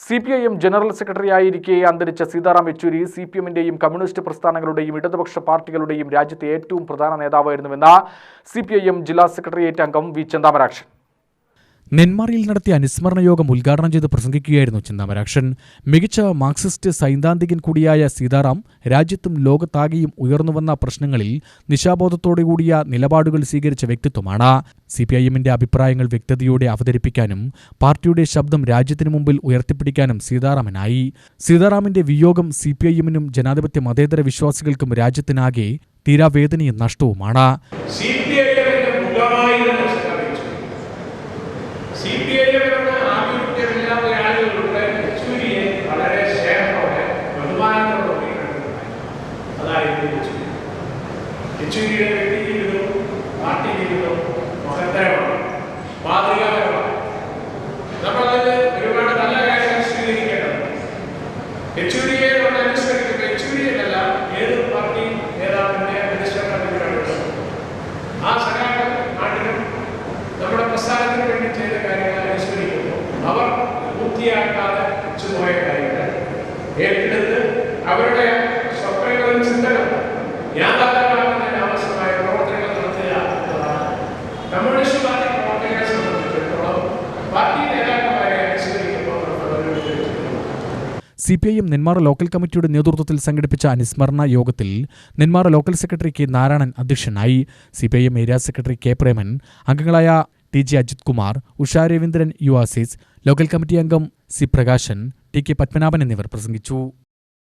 C P I M general സെക്രട്ടറിയായിരിക്കെ അന്തരിച്ച Sitaram Yechury C P എമ്മിന്റെയും communist പ്രസ്ഥാനങ്ങളുടെയും ഇടതുപക്ഷ പാർട്ടികളുടെയും രാജ്യത്തെ ഏറ്റവും പ്രധാന നേതാവായിരുന്നുവെന്ന് സി പി ഐ എം ജില്ലാ സെക്രട്ടേറിയറ്റ് അംഗം വി ചെന്താമരാക്ഷൻ. നെന്മാറയിൽ നടത്തിയ അനുസ്മരണ യോഗം ഉദ്ഘാടനം ചെയ്ത് പ്രസംഗിക്കുകയായിരുന്നു ചിന്താമരാക്ഷൻ. മികച്ച മാർക്സിസ്റ്റ് സൈദ്ധാന്തികൻ കൂടിയായ സീതാറാം രാജ്യത്തും ലോകത്താകെയും ഉയർന്നുവന്ന പ്രശ്നങ്ങളിൽ നിശാബോധത്തോടുകൂടിയ നിലപാടുകൾ സ്വീകരിച്ച വ്യക്തിത്വമാണ്. സി പി ഐ എമ്മിന്റെ അഭിപ്രായങ്ങൾ വ്യക്തതയോടെ അവതരിപ്പിക്കാനും പാർട്ടിയുടെ ശബ്ദം രാജ്യത്തിനു മുമ്പിൽ ഉയർത്തിപ്പിടിക്കാനും സീതാറാമനായി. സീതാറാമിന്റെ വിയോഗം സി പി ഐ എമ്മിനും ജനാധിപത്യ മതേതര വിശ്വാസികൾക്കും രാജ്യത്തിനാകെ തീരാവേദനയും നഷ്ടവുമാണ് സി പി ഐ എമ്മിന്റെ മുഖമായി തന്നെ സ്ഥാപിച്ചു സി പി ഐ എമ്മിനോട് ആഭിമുഖ്യമില്ലാത്ത ആളുകളുടെ യെച്ചൂരിയെ വളരെ സ്നേഹത്തോടെ ബഹുമാനത്തോടെ അതായിരുന്നു യെച്ചൂരി യെച്ചൂരിയുടെ വ്യക്തിജീവിതവും പാർട്ടി ജീവിതവും മഹത്തരമാണ് മാതൃകാപരമാണ് നമ്മളതിൽ ഒരുപാട് നല്ല കാര്യങ്ങൾ സ്വീകരിക്കേണ്ടതുണ്ട് യെച്ചൂരിയെ നമ്മൾ അനുസ്മരിക്കുമ്പോൾ യെച്ചൂരിയല്ല ഏത് പാർട്ടി നേതാവിന്റെ അനുസ്മരണത്തിലാണ് ആ സഹായം നാട്ടിലും നമ്മുടെ പ്രസ്ഥാനത്തിന് വേണ്ടി ചെയ്ത കാര്യങ്ങൾ അനുസ്മരിക്കുന്നു അവർ പൂർത്തിയാക്കാതെ ചുമയ കാര്യങ്ങൾ ഏറ്റെടുത്ത് C P I M Nenmara local കമ്മിറ്റിയുടെ നേതൃത്വത്തിൽ സംഘടിപ്പിച്ച അനുസ്മരണ യോഗത്തിൽ Nenmara local secretary K Narayanan അധ്യക്ഷനായി C P I M area secretary K Preman അംഗങ്ങളായ T J Ajith Kumar Usha Raveendran U Aziz local committee അംഗം C Prakashan T K Padmanabhan എന്നിവർ പ്രസംഗിച്ചു.